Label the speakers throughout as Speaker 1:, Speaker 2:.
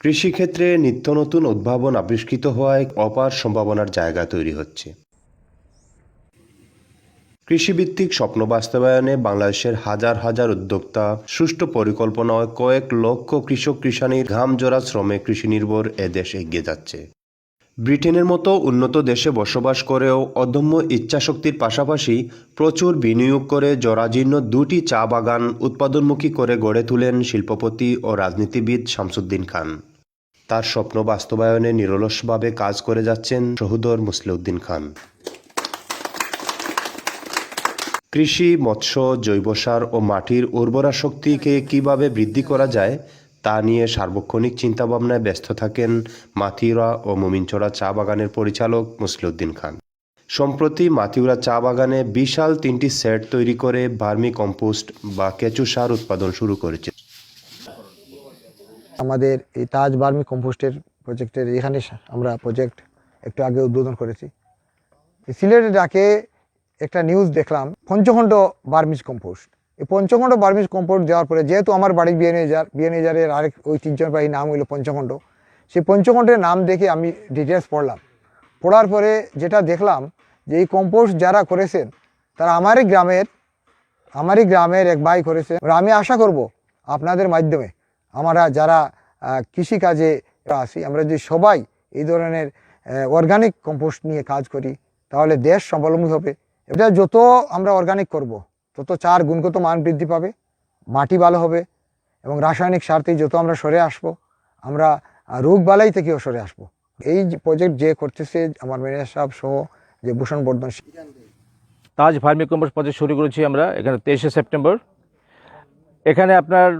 Speaker 1: কৃষিক্ষেত্রে নিত্য নতুন উদ্ভাবন আবিষ্কৃত হওয়ায় অপার সম্ভাবনার জায়গা তৈরি হচ্ছে। কৃষিভিত্তিক স্বপ্ন বাস্তবায়নে বাংলাদেশের হাজার হাজার উদ্যোক্তা সুষ্ঠু পরিকল্পনায় কয়েক লক্ষ কৃষক কৃষানির ঘামজোড়া শ্রমে কৃষি নির্ভর এ দেশ এগিয়ে যাচ্ছে। ব্রিটেনের মতো উন্নত দেশে বসবাস করেও অদম্য ইচ্ছাশক্তির পাশাপাশি প্রচুর বিনিয়োগ করে জরাজীর্ণ দুটি চা বাগান উৎপাদনমুখী করে গড়ে তোলেন শিল্পপতি ও রাজনীতিবিদ শামসুদ্দিন খান। তার স্বপ্ন বাস্তবায়নে নিরলসভাবে কাজ করে যাচ্ছেন শহুদর মুসলিউদ্দিন খান। কৃষি, মৎস্য, জৈব সার ও মাটির উর্বরা শক্তিকে কীভাবে বৃদ্ধি করা যায়, তা নিয়ে সার্বক্ষণিক চিন্তাভাবনায় ব্যস্ত থাকেন মাথিউরা ও মুমিনচড়া চা বাগানের পরিচালক মুসলিউদ্দিন খান। সম্প্রতি মাথিউরা চা বাগানে বিশাল তিনটি সেট তৈরি করে ভার্মি কম্পোস্ট বা কেঁচু সার উৎপাদন শুরু করেছে।
Speaker 2: আমাদের এই তাজ বার্মি কম্পোস্টের প্রজেক্টের এখানে আমরা প্রজেক্ট একটু আগে উদ্বোধন করেছি। সিলেটে ডাকে একটা নিউজ দেখলাম, পঞ্চখণ্ড বার্মিজ কম্পোস্ট। এই পঞ্চখণ্ড বার্মিজ কম্পোস্ট দেওয়ার পরে যেহেতু আমার বাড়ির বিএনএজার, বিএনএজারের আরেক ঐতিহ্যবাহী নাম হলো পঞ্চখণ্ড। সেই পঞ্চখণ্ডের নাম দেখে আমি ডিটেলস পড়লাম। পড়ার পরে যেটা দেখলাম যে এই কম্পোস্ট যারা করেছেন, তারা আমারই গ্রামের আমারই গ্রামের এক ভাই করেছে। আমি আশা করব আপনাদের মাধ্যমে আমরা যারা কৃষিকাজে আছি, আমরা যদি সবাই এই ধরনের অর্গানিক কম্পোস্ট নিয়ে কাজ করি, তাহলে দেশ স্বাবলম্বী হবে। এটা যত আমরা অর্গানিক করব, তত চার গুণগত মান বৃদ্ধি পাবে, মাটি ভালো হবে, এবং রাসায়নিক সার থেকে যত আমরা সরে আসব, আমরা রোগ বালাই থেকেও সরে আসব। এই প্রজেক্ট যে করতেছে, আমার ম্যানেজার সাহেব সহ যে Bhushan Bardhan
Speaker 3: Taj vermicompost project শুরু করেছি আমরা এখানে তেইশে সেপ্টেম্বর। এখানে আপনার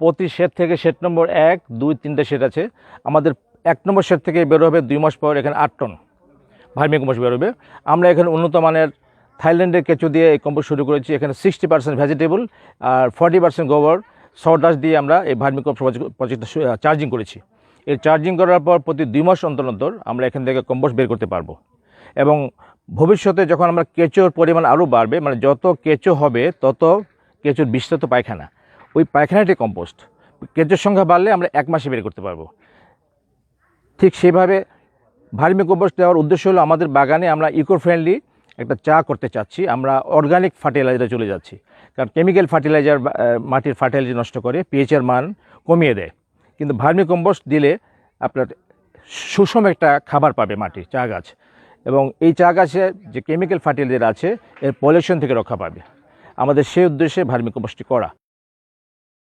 Speaker 3: প্রতি শেড থেকে শেড নম্বর এক, দুই, তিনটে শেড আছে। আমাদের এক নম্বর শেড থেকে বেরো হবে দুই মাস পর এখানে আট টন ভার্মি কম্পোস্ট বেরোবে আমরা এখানে উন্নত মানের থাইল্যান্ডের কেঁচু দিয়ে এই কম্পোস্ট শুরু করেছি। এখানে সিক্সটি পার্সেন্ট ভেজিটেবল আর ফর্টি পার্সেন্ট গোবর সডাস দিয়ে আমরা এই ভার্মি কম্পোস্ট চার্জিং করেছি। এই চার্জিং করার পর প্রতি দুই মাস অন্তর অন্তর আমরা এখান থেকে কম্পোস্ট বের করতে পারব। এবং ভবিষ্যতে যখন আমরা কেঁচোর পরিমাণ আরও বাড়বে মানে যত কেঁচো হবে, তত কেঁচোর বিস্তৃত পায়খানা। ওই পায়খানাটি কম্পোস্ট কেঁচোর সংখ্যা বাড়লে আমরা এক মাসে বের করতে পারব। ঠিক সেভাবে ভার্মি কম্পোস্ট দেওয়ার উদ্দেশ্য হলো আমাদের বাগানে আমরা ইকো ফ্রেন্ডলি একটা চা করতে চাচ্ছি। আমরা অর্গানিক ফার্টিলাইজারে চলে যাচ্ছি। কারণ কেমিক্যাল ফার্টিলাইজার মাটির ফার্টিলাইজার নষ্ট করে পিএইচের মান কমিয়ে দেয়। কিন্তু ভার্মি কম্পোস্ট দিলে আপনার সুষম একটা খাবার পাবে মাটি, চা গাছ। এবং এই চা গাছে যে কেমিক্যাল ফার্টিলাইজার আছে, এর পলিউশন থেকে রক্ষা পাবে। আমাদের সেই উদ্দেশ্যে ভার্মি কম্পোস্টটি করা।